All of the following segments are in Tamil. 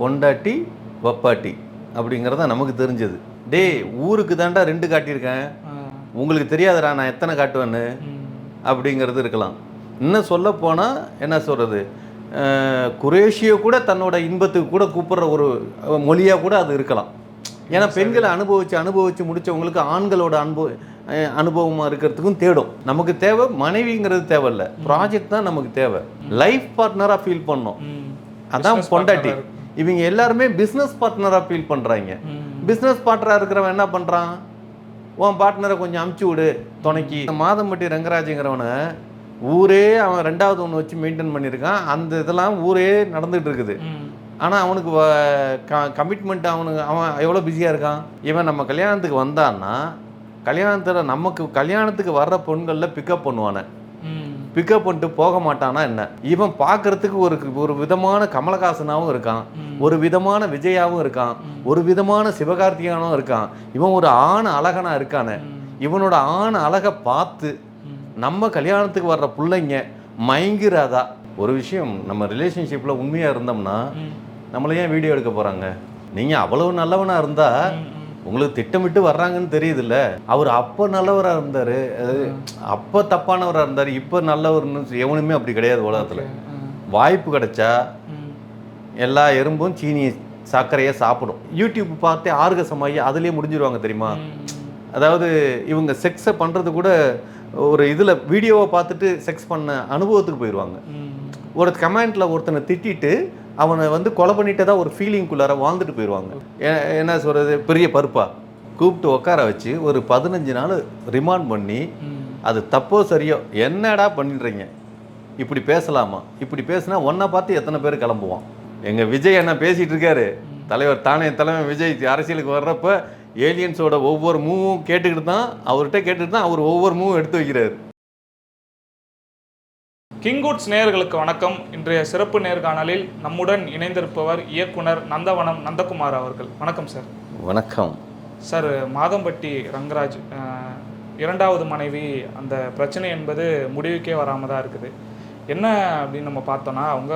பொண்டாட்டி வப்பாட்டி அப்படிங்கிறத நமக்கு தெரிஞ்சது. டேய் ஊருக்கு தாண்டா ரெண்டு காட்டியிருக்கேன். உங்களுக்கு தெரியாதுடா நான் எத்தனை காட்டுவேன்னு. அப்படிங்கிறது இருக்கலாம். இன்னும் சொல்ல போனால் என்ன சொல்கிறது குரேஷியை கூட தன்னோட இன்பத்துக்கு கூட கூப்பிடுற ஒரு மொழியாக கூட அது இருக்கலாம். ஏன்னா பெண்களை அனுபவிச்சு அனுபவிச்சு முடிச்சவங்களுக்கு ஆண்களோட அனுபவ அஹ், அனுபவமா இருக்கிறதுக்கும் தேடும். நமக்கு தேவை மனைவிங்கிறது தேவையில்ல. ப்ராஜெக்ட் தான் நமக்கு தேவை. லைஃப் பார்ட்னராக ஃபீல் பண்ணோம். அதான் பொண்டாட்டி. இவங்க எல்லாருமே பிஸ்னஸ் பார்ட்னராக ஃபீல் பண்ணுறாங்க. பிஸ்னஸ் பார்ட்னராக இருக்கிறவன் என்ன பண்ணுறான் உன் பார்ட்னரை கொஞ்சம் அமுச்சு விடு துணைக்கு. மாதம்பட்டி ரங்கராஜுங்கிறவனை ஊரே அவன் ரெண்டாவது ஒன்று வச்சு மெயின்டைன் பண்ணியிருக்கான். அந்த இதெல்லாம் ஊரே நடந்துகிட்டு இருக்குது. ஆனால் அவனுக்கு கமிட்மெண்ட் அவனுக்கு அவன் எவ்வளோ பிஸியாக இருக்கான்? இவன் நம்ம கல்யாணத்துக்கு வந்தான்னா கல்யாணத்தில் நமக்கு கல்யாணத்துக்கு வர்ற பொண்களில் பிக்கப் பண்ணுவானே. பிக்கப் பண்ணிட்டு போக மாட்டானா என்ன இவன் பார்க்கறதுக்கு ஒரு ஒரு விதமான கமலஹாசனாவும் இருக்கான். ஒரு விதமான விஜயாவும் இருக்கான் ஒரு விதமான சிவகார்த்திகானும் இருக்கான் இவன் ஒரு ஆண் அழகனா இருக்கானே. இவனோட ஆண் அழகை பார்த்து. நம்ம கல்யாணத்துக்கு வர்ற பிள்ளைங்க மயங்கிறாதா ஒரு விஷயம் நம்ம ரிலேஷன்ஷிப்பில் உண்மையாக இருந்தோம்னா. நம்மளை ஏன் வீடியோ எடுக்க போகிறாங்க நீங்கள் அவ்வளவு நல்லவனா இருந்தா ம். ம். உங்களுக்கு திட்டமிட்டு வர்றாங்கன்னு தெரியுதுல்ல அவர் அப்போ நல்லவராக இருந்தார் அப்போ தப்பானவராக இருந்தார் இப்போ நல்லவர்னு எவனுமே அப்படி கிடையாது உலகத்தில். வாய்ப்பு கிடைச்சா. எல்லா எறும்பும் சீனி சர்க்கரையை சாப்பிடும் யூடியூப் பார்த்து ஆர்கசமாகி அதுலேயே முடிஞ்சிருவாங்க தெரியுமா. அதாவது இவங்க செக்ஸை பண்ணுறது கூட ஒரு இதில் வீடியோவை பார்த்துட்டு செக்ஸ் பண்ண அனுபவத்துக்கு போயிடுவாங்க. ஒரு கமெண்ட்டில் ஒருத்தனை திட்டிட்டு அவனை வந்து கொலை பண்ணிட்டதா ஒரு ஃபீலிங்குள்ளார வாழ்ந்துட்டு போயிடுவாங்க. என்ன சொல்கிறது பெரிய பருப்பா. கூப்பிட்டு உட்கார வச்சு ஒரு பதினஞ்சு நாள் ரிமாண்ட் பண்ணி. அது தப்போ சரியோ என்னடா பண்ணிடுறீங்க? இப்படி பேசலாமா? இப்படி பேசினா ஒன்றை பார்த்து எத்தனை பேர் கிளம்புவான்? எங்கள் விஜய் என்ன பேசிகிட்டு இருக்காரு? தலைவர் தானே தலைமை விஜய் அரசியலுக்கு வர்றப்ப ஏலியன்ஸோட ஒவ்வொரு மூவும் கேட்டுக்கிட்டு தான் அவர்கிட்ட கேட்டுட்டு தான் அவர் ஒவ்வொரு மூவும் எடுத்து வைக்கிறாரு. கிங்குட்ஸ் நேயர்களுக்கு வணக்கம். இன்றைய சிறப்பு நேர்காணலில் நம்முடன் இணைந்திருப்பவர் இயக்குனர் நந்தவனம் நந்தகுமார் அவர்கள். வணக்கம் சார். வணக்கம். சார் மாதம்பட்டி ரங்கராஜ் இரண்டாவது மனைவி அந்த பிரச்சனை என்பது முடிவுக்கே வராமல் தான் இருக்குது. என்ன அப்படின்னு நம்ம பார்த்தோன்னா அவங்க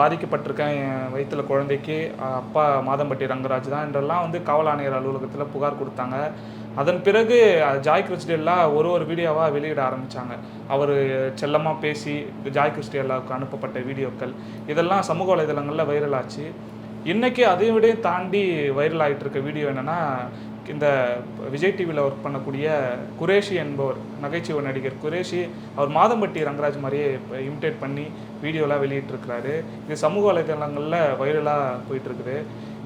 பாதிக்கப்பட்டிருக்க என் வயிற்றுல குழந்தைக்கு அப்பா மாதம்பட்டி ரங்கராஜ் தான் என்றெல்லாம் வந்து காவல் ஆணையர் அலுவலகத்தில் புகார் கொடுத்தாங்க. அதன் பிறகு ஜாய் கிறிஸ்டியெல்லாம் ஒரு ஒரு வீடியோவாக வெளியிட ஆரம்பித்தாங்க அவர் செல்லமாக பேசி ஜாய் கிறிஸ்டியல்லாவுக்கு அனுப்பப்பட்ட வீடியோக்கள் இதெல்லாம் சமூக வலைதளங்களில் வைரல் ஆச்சு. இன்றைக்கி அதையும் விட தாண்டி வைரல் ஆகிட்டு இருக்க வீடியோ என்னென்னா இந்த விஜய் டிவியில் ஒர்க் பண்ணக்கூடிய குரேஷி என்பவர் நகைச்சுவை நடிகர் குரேஷி அவர் மாதம்பட்டி ரங்கராஜ் மாதிரியே இமிட்டேட் பண்ணி வீடியோலாம் வெளியிட்டிருக்கிறாரு. இது சமூக வலைதளங்களில் வைரலாக போயிட்டுருக்குது.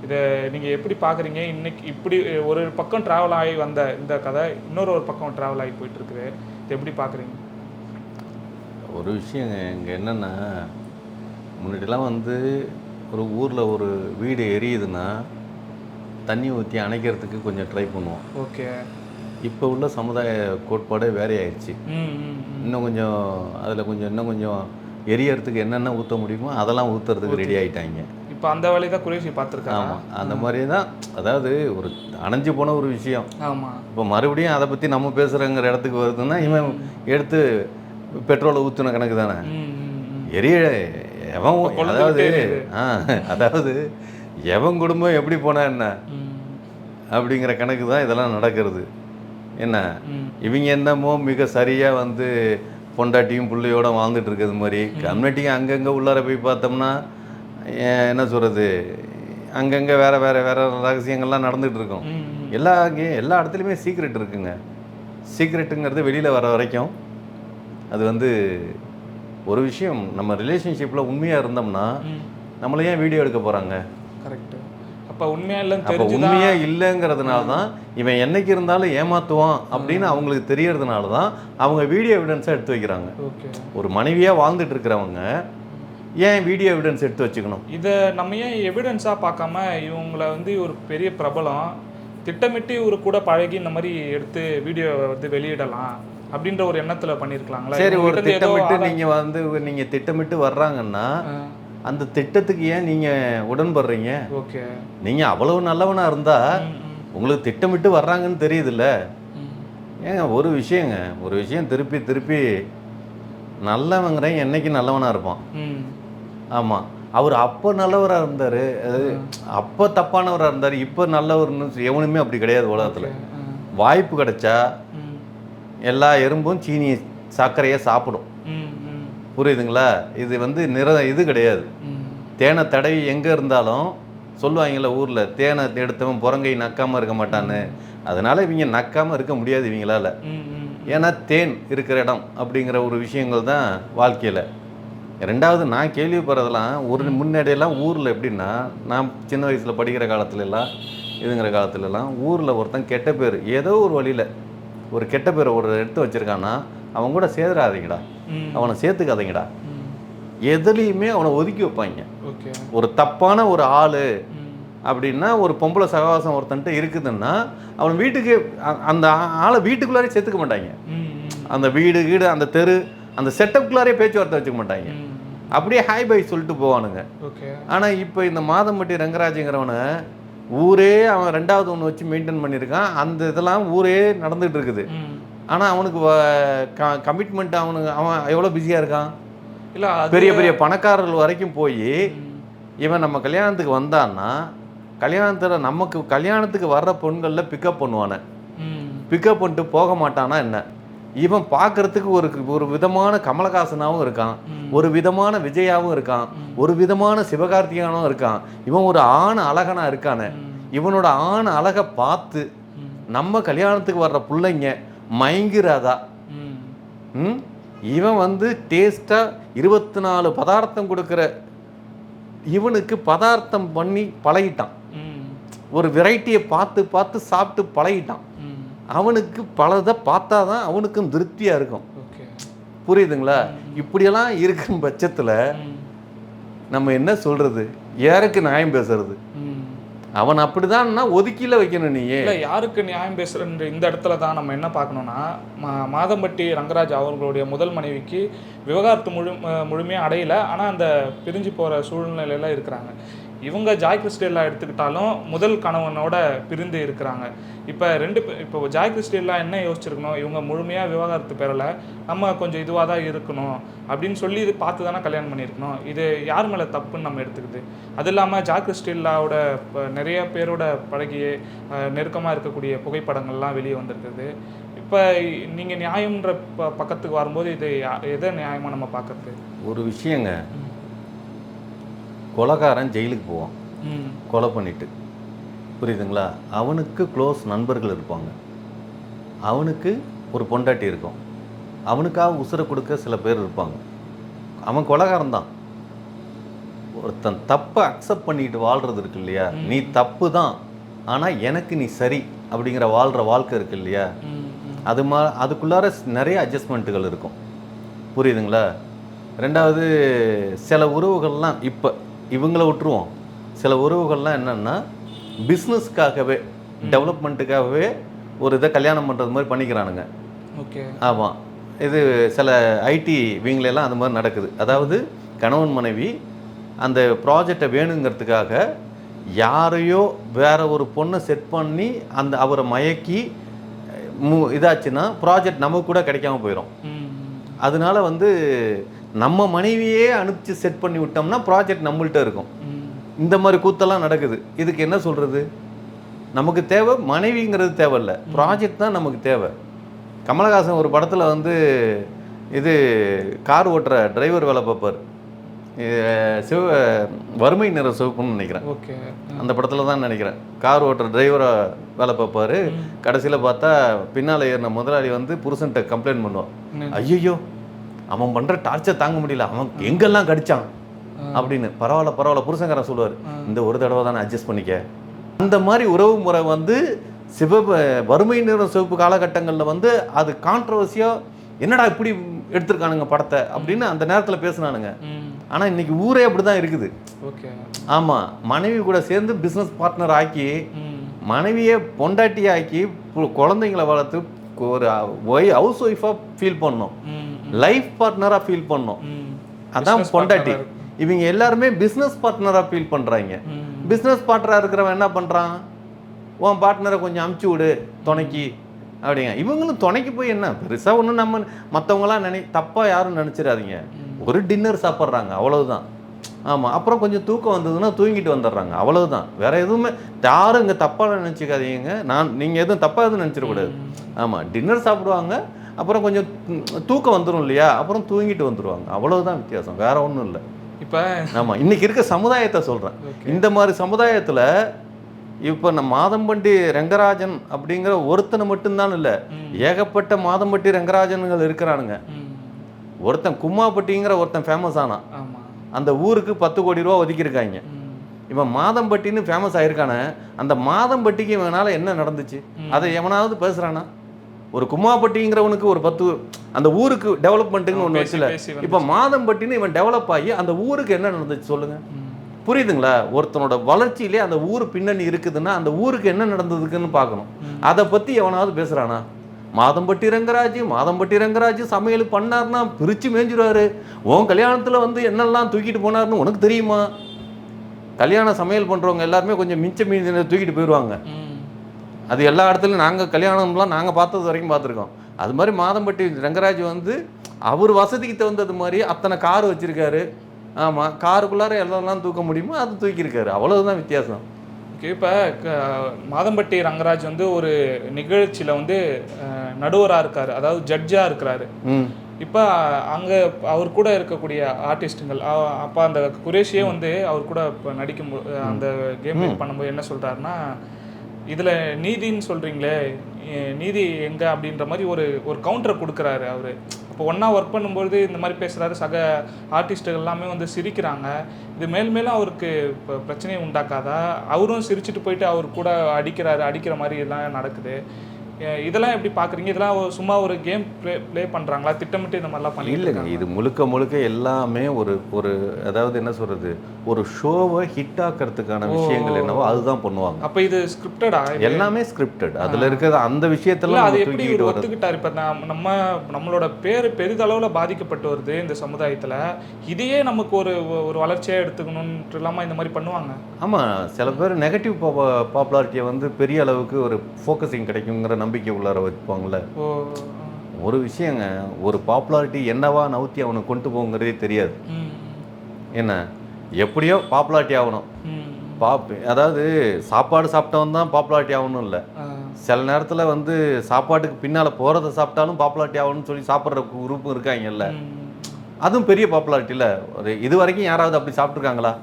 இதை நீங்கள் எப்படி பார்க்குறீங்க இன்னைக்கு இப்படி ஒரு பக்கம் ட்ராவல் ஆகி வந்த இந்த கதை இன்னொரு ஒரு பக்கம் ட்ராவல் ஆகி போயிட்டு இருக்குது. இதை எப்படி பார்க்குறீங்க ஒரு விஷயம் இங்கே என்னென்னா முன்னாடிலாம் வந்து ஒரு ஊரில் ஒரு வீடு எரியுதுன்னா தண்ணி ஊற்றி அணைக்கிறதுக்கு கொஞ்சம் ட்ரை பண்ணுவோம். ஓகே. இப்போ உள்ள சமுதாய கோட்பாடே ம் ம். இன்னும் கொஞ்சம் அதில் கொஞ்சம் இன்னும் கொஞ்சம் எரியறதுக்கு என்னென்ன ஊற்ற முடியுமோ அதெல்லாம் ஊற்றுறதுக்கு ரெடி ஆயிட்டாங்க. இப்போ அந்த வேலையை தான் குரேஷி பார்த்துருக்காங்க ஆமாம் அந்த மாதிரி தான் அதாவது ஒரு அணைஞ்சு போன ஒரு விஷயம். ஆமாம் இப்போ மறுபடியும் அதை பற்றி நம்ம பேசுகிறங்கிற இடத்துக்கு வருதுன்னா இவன் எடுத்து பெட்ரோலை ஊற்றின கணக்கு தானே. எரிய எவன் அதாவது. ஆ அதாவது எவன் குடும்பம் எப்படி போனா என்ன? அப்படிங்கிற கணக்கு தான் இதெல்லாம் நடக்கிறது. என்ன? இவங்க என்னமோ மிக சரியாக வந்து பொண்டாட்டியும் பிள்ளையோட வாழ்ந்துட்டு இருக்கிறது மாதிரி கம்யூனிட்டியும் அங்கங்கே உள்ளார போய் பார்த்தோம்னா என்ன சொல்கிறது அங்கங்கே வேற வேற வேற ரகசியங்கள்லாம் நடந்துட்டு இருக்கும். எல்லா எல்லா இடத்துலையுமே சீக்ரெட் இருக்குங்க. சீக்ரெட்டுங்கிறது வெளியில் வர வரைக்கும் அது வந்து ஒரு விஷயம். நம்ம ரிலேஷன்ஷிப்பில் உண்மையாக இருந்தோம்னா நம்மளை ஏன் வீடியோ எடுக்க போகிறாங்க கரெக்ட் அப்போ உண்மையா இல்லைன்னு அப்போ உண்மையாக இல்லைங்கிறதுனால தான் இவன் என்னைக்கு இருந்தாலும் ஏமாத்துவான் அப்படின்னு அவங்களுக்கு தெரியறதுனால தான் அவங்க வீடியோ எவிடன்ஸை எடுத்து வைக்கிறாங்க. ஒரு மனைவியாக வாழ்ந்துட்டு இருக்கிறவங்க ஏன் வீடியோ எவிடன்ஸ் எடுத்து வச்சுக்கணும்? இதை நம்ம ஏன் எவிடன்ஸாக பார்க்காம இவங்கள வந்து ஒரு பெரிய பிரபலம் திட்டமிட்டு இவரு கூட பழகி இந்த மாதிரி எடுத்து வீடியோ வந்து வெளியிடலாம் அப்படின்ற ஒரு எண்ணத்துல பண்ணியிருக்கலாங்களா சரி ஒரு திட்டமிட்டு நீங்கள் வந்து நீங்கள் திட்டமிட்டு வர்றாங்கன்னா அந்த திட்டத்துக்கு ஏன் நீங்கள் உடன்படுறீங்க? ஓகே. நீங்கள் அவ்வளவு நல்லவனாக இருந்தால் உங்களுக்கு திட்டமிட்டு வர்றாங்கன்னு தெரியுதுல்ல. ஏங்க ஒரு விஷயங்க ஒரு விஷயம் திருப்பி திருப்பி நல்லவங்கிறேன் என்னைக்கு நல்லவனாக இருப்பான்? ஆமாம் அவர் அப்போ நல்லவராக இருந்தார் அப்போ தப்பானவராக இருந்தார் இப்போ நல்லவர்னு எவனுமே அப்படி கிடையாது உலகத்தில். வாய்ப்பு கிடைச்சா. எல்லா எறும்பும் சீனி சர்க்கரையை சாப்பிடும். புரியுதுங்களா இது வந்து நிற இது கிடையாது. தேனை தடவி எங்கே இருந்தாலும் சொல்லுவாங்கல்ல ஊரில் தேனை எடுத்தவன் புறங்கை நக்காமல் இருக்க மாட்டான்னு அதனால இவங்க நக்காமல் இருக்க முடியாது இவங்களால. ஏன்னா தேன் இருக்கிற இடம் அப்படிங்கிற ஒரு விஷயங்கள் தான் வாழ்க்கையில் ரெண்டாவது நான் கேள்விப்படுறதெல்லாம் ஒரு முன்னாடியெல்லாம் ஊரில் எப்படின்னா நான் சின்ன வயசில் படிக்கிற காலத்துல எல்லாம் இதுங்கிற காலத்துலலாம் ஊரில் ஒருத்தன் கெட்ட பேர் ஏதோ ஒரு வழியில் ஒரு கெட்ட பேரை ஒரு எடுத்து வச்சுருக்கான்னா அவன் கூட சேதுறாதீங்கடா ம். அவனை சேர்த்துக்காதீங்கடா. எதுலேயுமே அவனை ஒதுக்கி வைப்பாங்க ஒரு தப்பான ஒரு ஆள். அப்படின்னா ஒரு பொம்பளை சகவாசம் ஒருத்தன்ட்டு இருக்குதுன்னா அவன் வீட்டுக்கு அந்த ஆளை வீட்டுக்குள்ளாரே சேர்த்துக்க மாட்டாங்க. அந்த வீடு வீடு அந்த தெரு அந்த செட்டப்புக்குள்ளாரே பேச்சுவார்த்தை வச்சுக்க மாட்டாங்க. அப்படியே ஹாய் பை சொல்லிட்டு போவானுங்க. ஆனால் இப்போ இந்த மாதம்பட்டி ரங்கராஜுங்கிறவனை ஊரே அவன் ரெண்டாவது ஒன்று வச்சு மெயின்டைன் பண்ணியிருக்கான் அந்த இதெல்லாம் ஊரே நடந்துகிட்டு இருக்குது. ஆனால் அவனுக்கு கமிட்மெண்ட் அவனுக்கு அவன் எவ்வளோ பிஸியாக இருக்கான்? இல்ல பெரிய பெரிய பணக்காரர்கள் வரைக்கும் போய். இவன் நம்ம கல்யாணத்துக்கு வந்தான்னா கல்யாணத்தில் நமக்கு கல்யாணத்துக்கு வர்ற பொண்களில் பிக்கப் பண்ணுவானே. பிக்கப் பண்ணிட்டு போக மாட்டானா என்ன? இவன் பார்க்கறதுக்கு ஒரு ஒரு விதமான கமலஹாசனாவும் இருக்கான். ஒரு விதமான விஜயாவும் இருக்கான் ஒரு விதமான சிவகார்த்திகானும் இருக்கான் இவன் ஒரு ஆண் அழகனா இருக்கானே. இவனோட ஆண் அழகை பார்த்து. நம்ம கல்யாணத்துக்கு வர்ற பிள்ளைங்க மயங்கிறாதா ம். இவன் வந்து டேஸ்ட்டாக இருபத்தி நாலு பதார்த்தம் கொடுக்குற இவனுக்கு பதார்த்தம் பண்ணி பழகிட்டான். ஒரு வெரைட்டியை பார்த்து பார்த்து சாப்பிட்டு பழகிட்டான். அவனுக்கு பலதை பார்த்தா தான் அவனுக்கும் திருப்தியாக இருக்கும். ஓகே புரியுதுங்களா? இப்படியெல்லாம் இருக்கும் பட்சத்தில். நம்ம என்ன சொல்கிறது யாருக்கு நியாயம் பேசுறது. அவன் அப்படிதான்னா ஒதுக்கில வைக்கணும் இல்ல யாருக்கு நியாயம் பேசுறன்ற இந்த இடத்துல தான் நம்ம என்ன பார்க்கணும்னா மாதம்பட்டி ரங்கராஜ் அவர்களுடைய முதல் மனைவிக்கு விவகாரத்து முழு அஹ் முழுமையா அடையல. ஆனா அந்த பிரிஞ்சு போற சூழ்நிலையில இருக்கிறாங்க. இவங்க ஜாய் கிறிஸ்டெல்லா எடுத்துக்கிட்டாலும் முதல் கணவனோட பிரிந்து இருக்கிறாங்க. இப்போ ரெண்டு இப்போ ஜாய் கிறிஸ்டெல்லா என்ன யோசிச்சிருக்கணும்? இவங்க முழுமையாக விவகாரத்து பெறல. நம்ம கொஞ்சம் இதுவாக தான் இருக்கணும். அப்படின்னு சொல்லி இது பார்த்து தானே கல்யாணம் பண்ணியிருக்கணும். இது யார் மேலே தப்புன்னு நம்ம எடுத்துக்குது. அது இல்லாமல் ஜாய் கிறிஸ்டெல்லாவோட நிறைய பேரோட பழகிய நெருக்கமாக இருக்கக்கூடிய புகைப்படங்கள்லாம் வெளியே வந்திருக்குது. இப்போ நீங்கள் நியாயம்ன்ற ப பக்கத்துக்கு வரும்போது இது எதை நியாயமாக நம்ம பார்க்கறது? ஒரு விஷயங்க. கொலைகாரன் ஜெயிலுக்கு போவான். கொலை பண்ணிட்டு. புரியுதுங்களா? அவனுக்கு க்ளோஸ் நண்பர்கள் இருப்பாங்க. அவனுக்கு ஒரு பொண்டாட்டி இருக்கும். அவனுக்காக உசுரை கொடுக்க சில பேர் இருப்பாங்க. அவன் கொலைகாரன் தான். ஒருத்தன் தப்பை அக்செப்ட் பண்ணிட்டு வாழ்றது இருக்கு இல்லையா? நீ தப்பு தான். ஆனால் எனக்கு நீ சரி அப்படிங்கிற வாழ்கிற வாழ்க்கை இருக்கு இல்லையா? அது மா அதுக்குள்ளார நிறைய அட்ஜஸ்ட்மெண்ட்டுகள் இருக்கும். புரியுதுங்களா? ரெண்டாவது சில உறவுகள்லாம் இப்போ இவங்கள விட்டுருவோம். சில உறவுகள்லாம் என்னென்னா பிஸ்னஸ்க்காகவே டெவலப்மெண்ட்டுக்காகவே ஒரு இதை கல்யாணம் பண்ணுறது மாதிரி பண்ணிக்கிறானுங்க. ஓகே. ஆமாம் இது சில ஐடி விங்லெல்லாம் அந்த மாதிரி நடக்குது. அதாவது கணவன் மனைவி அந்த ப்ராஜெக்டை வேணுங்கிறதுக்காக யாரையோ வேற ஒரு பொண்ணை செட் பண்ணி அந்த அவரை மயக்கி மு இதாச்சுன்னா ப்ராஜெக்ட் நமக்கு கூட கிடைக்காம போயிடும் அதனால வந்து நம்ம மனைவியே அனுப்பிச்சு செட் பண்ணி விட்டோம்னா ப்ராஜெக்ட் நம்மள்ட்ட இருக்கும். இந்த மாதிரி கூத்தெல்லாம் நடக்குது. இதுக்கு என்ன சொல்கிறது நமக்கு தேவை மனைவிங்கிறது தேவையில்ல. ப்ராஜெக்ட் தான் நமக்கு தேவை. கமலஹாசன் ஒரு படத்தில் வந்து இது கார் ஓட்டுற டிரைவர் வேலை பார்ப்பார். இது சிவ வறுமை நிற சிவப்புன்னு நினைக்கிறேன். ஓகே. அந்த படத்தில் தான் நினைக்கிறேன். கார் ஓட்டுற டிரைவராக வேலை பார்ப்பாரு. கடைசியில் பார்த்தா பின்னால் ஏறின முதலாளி வந்து புருஷன்கிட்ட கம்ப்ளைண்ட் பண்ணுவான். ஐயோ அவன் பண்ணுற டார்ச்சர் தாங்க முடியல. அவன் எங்கெல்லாம் கடிச்சான்? அப்படின்னு. பரவாயில்ல பரவாயில்ல புருஷங்காரன் சொல்லுவார். இந்த ஒரு தடவை தானே அட்ஜஸ்ட் பண்ணிக்க. அந்த மாதிரி உறவு முறை வந்து சிவ வறுமை நிற சிவப்பு காலகட்டங்களில் வந்து அது கான்ட்ரவர்சியாக என்னடா இப்படி எடுத்திருக்கானுங்க படத்தை அப்படின்னு அந்த நேரத்தில் பேசுனானுங்க. ஆனால் இன்னைக்கு ஊரே அப்படி தான் இருக்குது ஆமாம் மனைவி கூட சேர்ந்து பிஸ்னஸ் பார்ட்னர் ஆக்கி மனைவியை பொண்டாட்டி ஆக்கி குழந்தைங்களை வளர்த்து ஒரு ஒய் ஹவுஸ் ஒய்ஃபாக ஃபீல் பண்ணோம் லைஃப் பார்ட்னராக ஃபீல் பண்ணோம். அதான் பொண்டாட்டி. இவங்க எல்லாருமே பிஸ்னஸ் பார்ட்னராக ஃபீல் பண்ணுறாங்க பிஸ்னஸ் பார்ட்னராக இருக்கிறவன் என்ன பண்ணுறான் உன் பார்ட்னரை கொஞ்சம் அமுச்சு விடு துணைக்கி. அப்படிங்க. இவங்களும் துணைக்கு போய் என்ன? பெருசாக ஒன்றும் நம்ம மற்றவங்களாம் நினை தப்பாக யாரும் நினச்சிடாதீங்க. ஒரு டின்னர் சாப்பிட்றாங்க அவ்வளவுதான். ஆமாம் அப்புறம் கொஞ்சம் தூக்கம் வந்ததுன்னா தூங்கிட்டு வந்துடுறாங்க அவ்வளவுதான். வேற எதுவுமே யாரும் இங்கே தப்பாக நினச்சிக்காதீங்க. நான் நீங்கள் எதுவும் தப்பாக எதுவும் நினச்சிடக்கூடாது. ஆமாம் டின்னர் சாப்பிடுவாங்க அப்புறம் கொஞ்சம் தூக்கம் வந்துடும் இல்லையா? அப்புறம் தூங்கிட்டு வந்துடுவாங்க அவ்வளவுதான் வித்தியாசம். வேற ஒன்றும் இல்லை. இப்போ ஆமாம் இன்னைக்கு இருக்க சமுதாயத்தை சொல்கிறேன் இந்த மாதிரி சமுதாயத்தில் இப்போ நம்ம மாதம்பட்டி ரெங்கராஜன் அப்படிங்கிற ஒருத்தனை மட்டும்தான் இல்லை ஏகப்பட்ட மாதம்பட்டி ரெங்கராஜன்கள் இருக்கிறானுங்க. ஒருத்தன் கும்மாப்பட்டிங்கிற ஒருத்தன் ஃபேமஸ் ஆனான் அந்த ஊருக்கு பத்து கோடி ரூபா ஒதுக்கியிருக்காங்க. இவன் மாதம்பட்டின்னு ஃபேமஸ் ஆயிருக்கானே அந்த மாதம்பட்டிக்கு இவனால என்ன நடந்துச்சு? அதை எவனாவது பேசுறானா? ஒரு கும்மாப்பட்டிங்கிறவனுக்கு ஒரு பத்து அந்த ஊருக்கு டெவலப்மெண்ட்டுன்னு ஒன்று வச்சுல இப்போ மாதம்பட்டின்னு இவன் டெவலப் ஆகி அந்த ஊருக்கு என்ன நடந்துச்சு சொல்லுங்க. புரியுதுங்களா? ஒருத்தனோட வளர்ச்சியிலே அந்த ஊர் பின்னணி இருக்குதுன்னா அந்த ஊருக்கு என்ன நடந்ததுக்குன்னு பார்க்கணும். அதை பத்தி எவனாவது பேசுறானா? மாதம்பட்டி ரங்கராஜ் மாதம்பட்டி ரங்கராஜ் சமையல் பண்ணார்னா பிரிச்சு மேய்ஞ்சிருவாரு உன் கல்யாணத்துல வந்து என்னெல்லாம் தூக்கிட்டு போனார்னு உனக்கு தெரியுமா? கல்யாண சமையல் பண்றவங்க எல்லாருமே கொஞ்சம் மிச்ச மீதி தூக்கிட்டு போயிடுவாங்க அது எல்லா இடத்துலையும் நாங்கள் கல்யாணம்லாம் நாங்கள் பார்த்தது வரைக்கும் பார்த்துருக்கோம். அது மாதிரி மாதம்பட்டி ரங்கராஜ் வந்து அவர் வசதிக்கு தகுந்தது மாதிரி அத்தனை கார் வச்சிருக்காரு. ஆமாம் காருக்குள்ளார எல்லாம் தூக்க முடியுமோ அது தூக்கியிருக்காரு. அவ்வளவுதான் வித்தியாசம். ஓகே இப்போ மாதம்பட்டி ரங்கராஜ் வந்து ஒரு நிகழ்ச்சியில் வந்து நடுவராக இருக்காரு. அதாவது ஜட்ஜாக இருக்கிறாரு. இப்போ அங்கே அவர் கூட இருக்கக்கூடிய ஆர்டிஸ்ட்டுங்கள் அப்போ அந்த குரேஷியே வந்து அவர் கூட இப்போ நடிக்கும் அந்த கேம் பண்ணும்போது என்ன சொல்கிறாருன்னா இதில் நீதின்னு சொல்கிறீங்களே நீதி எங்கே அப்படின்ற மாதிரி ஒரு ஒரு கவுண்டரை கொடுக்குறாரு அவர். இப்போ ஒன்றா ஒர்க் பண்ணும்போது இந்த மாதிரி பேசுகிறாரு சக ஆர்டிஸ்ட்டுகள் எல்லாமே வந்து சிரிக்கிறாங்க. இது மேல் மேலும் அவருக்கு இப்போ பிரச்சனையை உண்டாக்காதா? அவரும் சிரிச்சிட்டு போயிட்டு அவர் கூட அடிக்கிறாரு அடிக்கிற மாதிரி எல்லாம் நடக்குது. இதெல்லாம் எப்படி பார்க்குறீங்க இதெல்லாம் ஒரு- சும்மா ஒரு கேம் ப்ளே ப்ளே பண்ணுறாங்களா திட்டமிட்டு இந்த மாதிரிலாம் பண்ணிட்டு இல்லைங்க இது முழுக்க முழுக்க எல்லாமே ஒரு ஒரு அதாவது என்ன சொல்றது? ஒரு ஷோவை ஹிட் ஆக்கிறதுக்கான விஷயங்கள் என்னவோ அதுதான் பண்ணுவாங்க. அப்போ இது ஸ்கிரிப்டடா எல்லாமே ஸ்கிரிப்டட் அதுல இருக்கிற அந்த இல்ல விஷயத்தெல்லாம் அது எப்படி ஒத்துக்கிட்டாரு? இப்ப நாம் நம்ம நம்மளோட பேர் பெரிதளவுல பாதிக்கப்பட்டு வருது இந்த சமுதாயத்துல. இதையே நமக்கு ஒரு ஒரு வளர்ச்சியா எடுத்துக்கணும்னு இல்லாம இந்த மாதிரி பண்ணுவாங்க? ஆமா சில பேர் நெகட்டிவ் பாப்புலாரிட்டியை வந்து பெரிய அளவுக்கு ஒரு ஃபோக்கஸிங் கிடைக்குங்கிற நம்பிக்கை உள்ளார வைப்பாங்கல்ல ஓ ஒரு விஷயங்க ஒரு பாப்புலாரிட்டி என்னவா நவுத்தி அவனை கொண்டு போங்கிறதே தெரியாது. என்ன? எப்படியோ பாப்புலாரிட்டி ஆகணும். பாப் அதாவது சாப்பாடு சாப்பிட்டவன் தான் பாப்புலாரிட்டி ஆகணும் இல்லை. சில நேரத்தில் வந்து சாப்பாட்டுக்கு பின்னால் போகிறத சாப்பிட்டாலும் பாப்புலாரிட்டி ஆகணும்னு சொல்லி சாப்பிட்ற குரூப்பும் இருக்காங்கல்ல. அதுவும் பெரிய பாப்புலாரிட்டியில் ஒரு இது வரைக்கும் யாராவது அப்படி சாப்பிட்ருக்காங்களா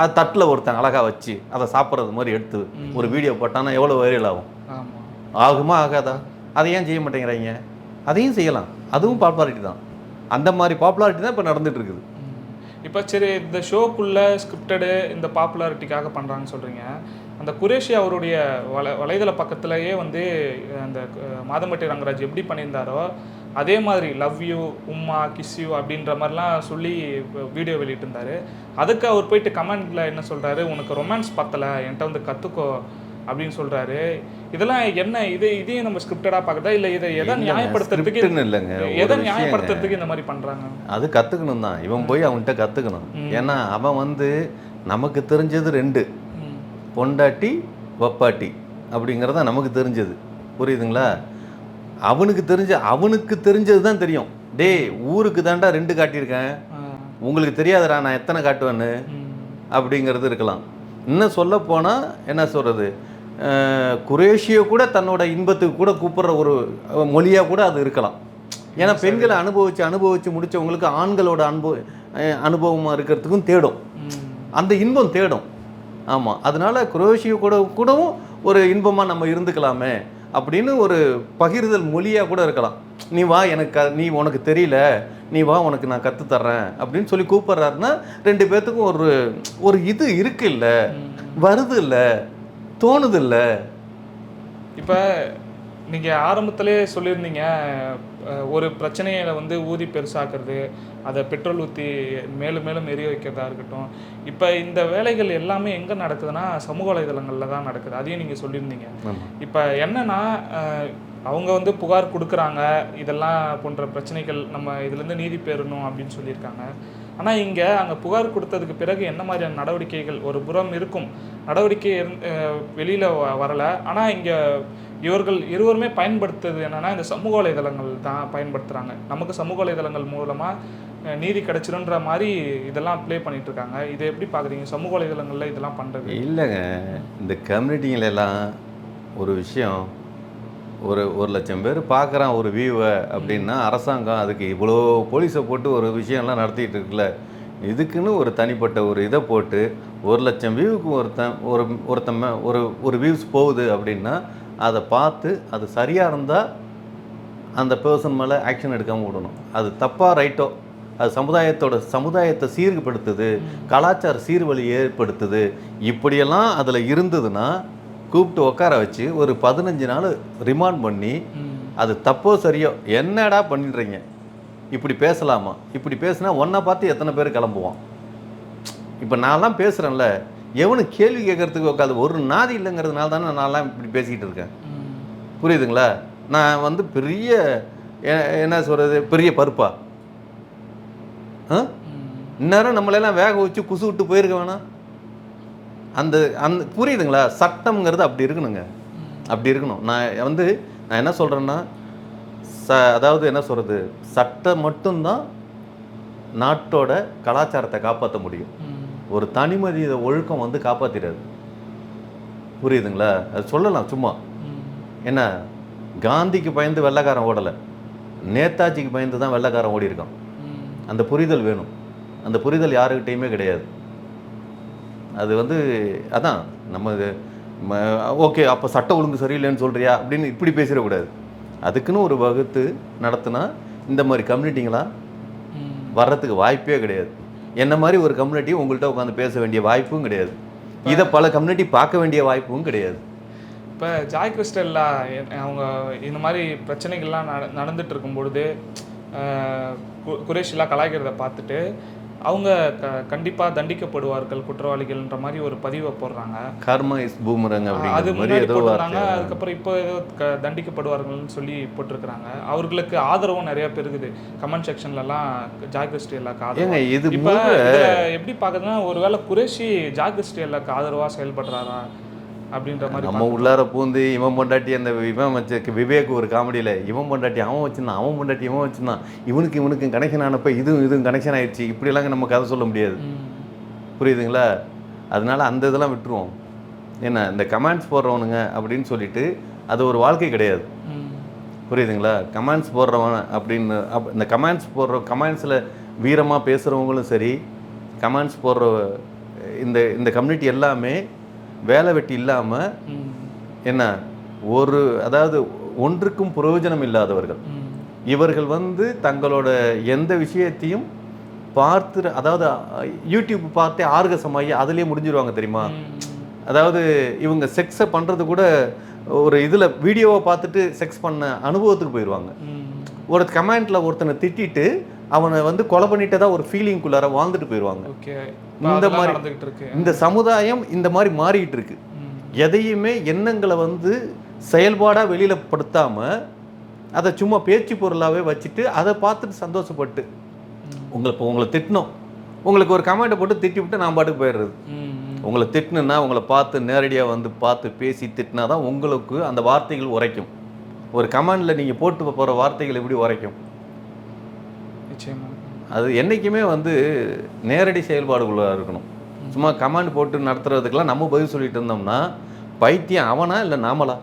அது தட்டில் ஒருத்தன் அழகாக வச்சு அதை சாப்பிட்றது மாதிரி எடுத்து ஒரு வீடியோ போட்டானா எவ்வளோ வைரல் ஆகும்? ஆகுமா ஆகாதா? அதை ஏன் செய்ய மாட்டேங்கிறாங்க? அதையும் செய்யலாம். அதுவும் பாப்புலாரிட்டி தான். அந்த மாதிரி பாப்புலாரிட்டி தான் இப்போ நடந்துட்டு இருக்குது சரி இந்த ஷோக்குள்ளே ஸ்கிரிப்டடு இந்த பாப்புலாரிட்டிக்காக பண்ணுறாங்கன்னு சொல்கிறீங்க அந்த குரேஷி அவருடைய வல வலைதள பக்கத்துலேயே வந்து அந்த மாதம்பட்டி ரங்கராஜ் எப்படி பண்ணியிருந்தாரோ அதே மாதிரி லவ் யூ உம்மா கிஸ் யூ அப்படின்ற மாதிரிலாம் சொல்லி வீடியோ வெளியிட்டிருந்தாரு. அதுக்கு அவர் போயிட்டு கமெண்டில் என்ன சொல்கிறாரு உனக்கு ரொமான்ஸ் பத்தலை. என்கிட்ட வந்து கற்றுக்கோ அப்படின்னு சொல்றாரு. இதெல்லாம் என்ன? இது இதையும் நம்ம ஸ்கிரிப்டடா பார்க்கறதா? இல்ல இதை எதை நியாயப்படுத்துறதுக்கு இல்லைங்க. எதை. நியாயப்படுத்துறதுக்கு இந்த மாதிரி பண்றாங்க? அது கற்றுக்கணும் தான். இவன் போய் அவன்கிட்ட கற்றுக்கணும் ஏன்னா அவன் வந்து நமக்கு தெரிஞ்சது ரெண்டு. பொண்டாட்டி வப்பாட்டி அப்படிங்கிறத நமக்கு தெரிஞ்சது. புரியுதுங்களா? அவனுக்கு தெரிஞ்ச அவனுக்கு தெரிஞ்சது தான் தெரியும். டேய் ஊருக்கு தாண்டா ரெண்டு காட்டியிருக்கேன். உங்களுக்கு தெரியாதுடா நான் எத்தனை காட்டுவேன்னு. அப்படிங்கிறது இருக்கலாம். இன்னும் சொல்ல போனால் என்ன சொல்கிறது குரேஷியை கூட தன்னோட இன்பத்துக்கு கூட கூப்பிடுற ஒரு மொழியாக கூட அது இருக்கலாம். ஏன்னா பெண்களை அனுபவிச்சு அனுபவிச்சு முடிச்சவங்களுக்கு ஆண்களோட அனுபவ அனுபவமாக இருக்கிறதுக்கும் தேடும். அந்த இன்பம் தேடும். ஆமாம் அதனால குரோஷிய கூட கூடவும் ஒரு இன்பமாக நம்ம இருந்துக்கலாமே அப்படின்னு ஒரு பகிர்தல் மொழியாக கூட இருக்கலாம். நீ வா எனக்கு க- நீ உனக்கு தெரியல. நீ வா உனக்கு நான் கற்றுத் தர்றேன் அப்படின்னு சொல்லி கூப்பிட்றாருன்னா ரெண்டு பேர்த்துக்கும் ஒரு ஒரு இது இருக்கு இல்லை வருது இல்லை. தோணுது இல்லை இப்ப நீங்க ஆரம்பத்திலே சொல்லியிருந்தீங்க ஒரு பிரச்சனையை வந்து ஊதி பெருசாக்குறது அதை பெட்ரோல் ஊற்றி மேலும் மேலும் எரிய வைக்கிறதா இருக்கட்டும். இப்போ இந்த வேலைகள் எல்லாமே எங்கே நடக்குதுன்னா சமூக வலைதளங்களில் தான் நடக்குது. அதையும் நீங்கள் சொல்லியிருந்தீங்க. இப்போ என்னன்னா அவங்க வந்து புகார் கொடுக்குறாங்க இதெல்லாம் போன்ற பிரச்சனைகள் நம்ம இதுலேருந்து நீதி பெறணும் அப்படின்னு சொல்லியிருக்காங்க. ஆனால் இங்கே அங்கே புகார் கொடுத்ததுக்கு பிறகு என்ன மாதிரியான நடவடிக்கைகள் ஒரு புறம் இருக்கும். நடவடிக்கை வெளியில் வரலை. ஆனால் இங்கே இவர்கள் இருவருமே பயன்படுத்துறது என்னென்னா இந்த சமூக வலைதளங்கள் தான் பயன்படுத்துகிறாங்க நமக்கு சமூக வலைதளங்கள் மூலமாக நீதி கிடைச்சிருன்ற மாதிரி இதெல்லாம் ப்ளே பண்ணிட்டு இருக்காங்க இதை எப்படி பார்க்குறீங்க சமூக வலைதளங்களில் இதெல்லாம் பண்ணுறது இல்லைங்க. இந்த கம்யூனிட்டிங்களெல்லாம் ஒரு விஷயம் ஒரு ஒரு லட்சம் பேர் பார்க்குறான் ஒரு வியூவை அப்படின்னா அரசாங்கம் அதுக்கு இவ்வளோ போலீஸை போட்டு ஒரு விஷயம்லாம் நடத்திட்டு இருக்குல்ல. இதுக்குன்னு ஒரு தனிப்பட்ட ஒரு இதை போட்டு ஒரு லட்சம் வியூவுக்கு ஒருத்தன் ஒரு ஒருத்தன் மே- ஒரு ஒரு வியூஸ் போகுது அப்படின்னா அதை பார்த்து அது சரியாக இருந்தால் அந்த பர்சன் மேலே ஆக்ஷன் எடுக்காமல் விடணும். அது தப்பாக ரைட்டோ அது சமுதாயத்தோட சமுதாயத்தை சீர்படுத்துது கலாச்சார சீர்வழி ஏற்படுத்துது. இப்படியெல்லாம் அதில் இருந்ததுன்னா கூப்பிட்டு உட்கார வச்சு ஒரு பதினஞ்சு நாள் ரிமாண்ட் பண்ணி அது தப்போ சரியோ என்னடா பண்ணிடுறீங்க? இப்படி பேசலாமா? இப்படி பேசுனா ஒன்றை பார்த்து எத்தனை பேர் கிளம்புவான்? இப்போ நான்லாம் பேசுகிறேன்ல எவனு கேள்வி கேட்கறதுக்கு உட்காது ஒரு நாதி இல்லைங்கிறதுனால தானே நான்லாம் இப்படி பேசிக்கிட்டு இருக்கேன்? புரியுதுங்களா? நான் வந்து பெரிய என்ன சொல்கிறது பெரிய பருப்பா? ஆ? இந்நேரம் நம்மளெல்லாம் வேக வச்சு குசு விட்டு போயிருக்க வேணாம். அந்த அந்த புரியுதுங்களா? சட்டம்ங்கிறது அப்படி இருக்கணுங்க. அப்படி இருக்கணும். நான் வந்து நான் என்ன சொல்கிறேன்னா ச அதாவது என்ன சொல்கிறது சட்டம் மட்டும்தான் நாட்டோட கலாச்சாரத்தை காப்பாற்ற முடியும். ஒரு தனிமனித ஒழுக்கம் வந்து காப்பாற்றிடாது புரியுதுங்களா? அது சொல்லலாம் சும்மா. என்ன? காந்திக்கு பயந்து வெள்ளைக்காரன் ஓடலை. நேதாஜிக்கு பயந்து தான் வெள்ளைக்காரன் ஓடி இருக்கான் அந்த புரிதல் வேணும். அந்த புரிதல் யாருக்கிட்டேயுமே கிடையாது. அது வந்து அதான் நம்ம ஓகே அப்போ சட்ட ஒழுங்கு சரியில்லைன்னு சொல்றியா? அப்படின்னு இப்படி பேசிடக்கூடாது. அதுக்குன்னு ஒரு வகுத்து நடத்துனா இந்த மாதிரி கம்யூனிட்டிங்களாம் வர்றதுக்கு வாய்ப்பே கிடையாது. என்ன மாதிரி ஒரு கம்யூனிட்டி உங்கள்கிட்ட உட்காந்து பேச வேண்டிய வாய்ப்பும் கிடையாது. இதை பல கம்யூனிட்டி பார்க்க வேண்டிய வாய்ப்பும் கிடையாது. இப்போ ஜாய் கிறிஸ்டல்லா எ- அவங்க இந்த மாதிரி பிரச்சனைகள்லாம் நட நடந்துட்டு இருக்கும் பொழுது அஹ், கு- குரேஷிலாம் கலாய்க்கிறத பார்த்துட்டு அவங்க க கண்டிப்பாக தண்டிக்கப்படுவார்கள் குற்றவாளிகள்ன்ற மாதிரி ஒரு பதிவை போடுறாங்க. கர்மா இஸ் பூமரங் அது முன்னாடி போட்டிருந்தாங்க அதுக்கப்புறம் இப்போ ஏதோ க தண்டிக்கப்படுவார்கள்னு சொல்லி போட்டிருக்கிறாங்க. அவர்களுக்கு ஆதரவும் நிறைய பெருகுது கமெண்ட் செக்ஷன்லலாம் ஜாய் கிறிஸ்டியல்லாக்கு ஏங்க ஆதரவு? இது இப்போ எப்படி பார்க்குறதுன்னா ஒருவேளை குரேஷி ஜாய் கிறிஸ்டியல்லாக்கு ஆதரவாக செயல்படுறாரா? அப்படின்ற மாதிரி நம்ம உள்ளார பூந்து இவன் பொண்டாட்டி அந்த இவன் வச்ச விவேக் ஒரு காமெடியில் இவன் பொண்டாட்டி அவன் வச்சிருந்தான் அவன் பொண்டாட்டி இவன் வச்சிருந்தான் இவனுக்கு இவனுக்கு கனெக்ஷன் ஆனப்ப இதுவும் இதுவும் கனெக்ஷன் ஆயிடுச்சு. இப்படிலாம் நம்ம கதை சொல்ல முடியாது. புரியுதுங்களா? அதனால அந்த இதெல்லாம் விட்டுருவோம். என்ன இந்த கமெண்ட்ஸ் போடுறவனுங்க அப்படின்னு சொல்லிட்டு அது ஒரு வாழ்க்கை கிடையாது. புரியுதுங்களா? கமெண்ட்ஸ் போடுறவன் அப்படின்னு அப் இந்த கமெண்ட்ஸ் போடுற கமெண்ட்ஸில் வீரமாக பேசுகிறவங்களும் சரி கமெண்ட்ஸ் போடுற இந்த இந்த கம்யூனிட்டி எல்லாமே வேலை வெட்டி இல்லாமல். என்ன ஒரு அதாவது ஒன்றுக்கும் பிரயோஜனம் இல்லாதவர்கள். இவர்கள் வந்து தங்களோட எந்த விஷயத்தையும் பார்த்து அதாவது யூடியூப் பார்த்தே ஆர்கசமாகி அதுலேயே முடிஞ்சிருவாங்க தெரியுமா. அதாவது இவங்க செக்ஸை பண்ணுறது கூட ஒரு இதில் வீடியோவை பார்த்துட்டு செக்ஸ் பண்ண அனுபவத்துக்கு போயிடுவாங்க. ஒரு கமெண்ட்டில் ஒருத்தனை திட்டிட்டு அவனை வந்து கொலை பண்ணிட்டதா ஒரு ஃபீலிங்குள்ளார வாழ்ந்துட்டு போயிடுவாங்க. இந்த மாதிரி- இந்த சமுதாயம் இந்த மாதிரி மாறிட்டு இருக்கு. எதையுமே எண்ணங்களை வந்து செயல்பாடாக வெளியில் படுத்தாமல் அதை சும்மா பேச்சு பொருளாகவே வச்சுட்டு அதை பார்த்துட்டு சந்தோஷப்பட்டு உங்களை இப்போ உங்களை திட்டணும். உங்களுக்கு ஒரு கமெண்ட்டை போட்டு திட்டி விட்டு நான் பாட்டுக்கு போயிடுறது. உங்களை திட்டணுன்னா உங்களை பார்த்து நேரடியாக வந்து பார்த்து பேசி திட்டினா தான் உங்களுக்கு அந்த வார்த்தைகள் உரைக்கும். ஒரு கமெண்டில் நீங்கள் போட்டு போகிற வார்த்தைகள் எப்படி உரைக்கும்? நிச்சயமா. அது என்றைக்குமே வந்து நேரடி செயல்பாடுக்குள்ளாக இருக்கணும். சும்மா கமெண்ட் போட்டு நடத்துறதுக்கெல்லாம் நம்ம பதில் சொல்லிட்டு இருந்தோம்னா பைத்தியம் அவனா இல்லை நாமளா.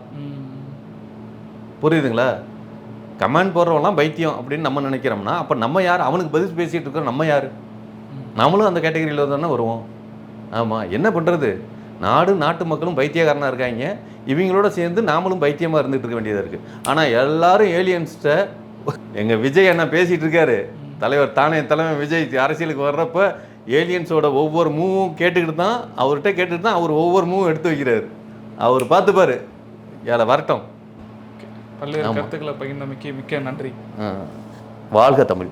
புரியுதுங்களா? கமெண்ட் போடுறவங்களாம் பைத்தியம் அப்படின்னு நம்ம நினைக்கிறோம்னா அப்போ நம்ம யார்? அவனுக்கு பதில் பேசிகிட்டு இருக்கிறோம் நம்ம யார்? நம்மளும் அந்த கேட்டகரியில் தானே வருவோம். ஆமாம் என்ன பண்ணுறது நாடு நாட்டு மக்களும் பைத்தியக்காரனாக இருக்காங்க. இவங்களோட சேர்ந்து நாமளும் பைத்தியமாக இருந்துட்டு இருக்க வேண்டியதாக இருக்குது ஆனால் எல்லாரும் ஏலியன்ஸ்கிட்ட எங்கள் விஜய் அண்ணா பேசிகிட்டு இருக்காரு. தலைவர் தானே தலைமை விஜய் அரசியலுக்கு வர்றப்ப ஏலியன்ஸோட ஒவ்வொரு மூவும் கேட்டுக்கிட்டு தான் அவர்கிட்ட கேட்டுட்டு தான் அவர் ஒவ்வொரு மூவும் எடுத்து வைக்கிறாரு. அவர் பார்த்துப்பாரு ஏழை வரட்டும். பல்வேறு கருத்துக்களை பகிர்ந்தமைக்கு மிக்க நன்றி. வாழ்க தமிழ்.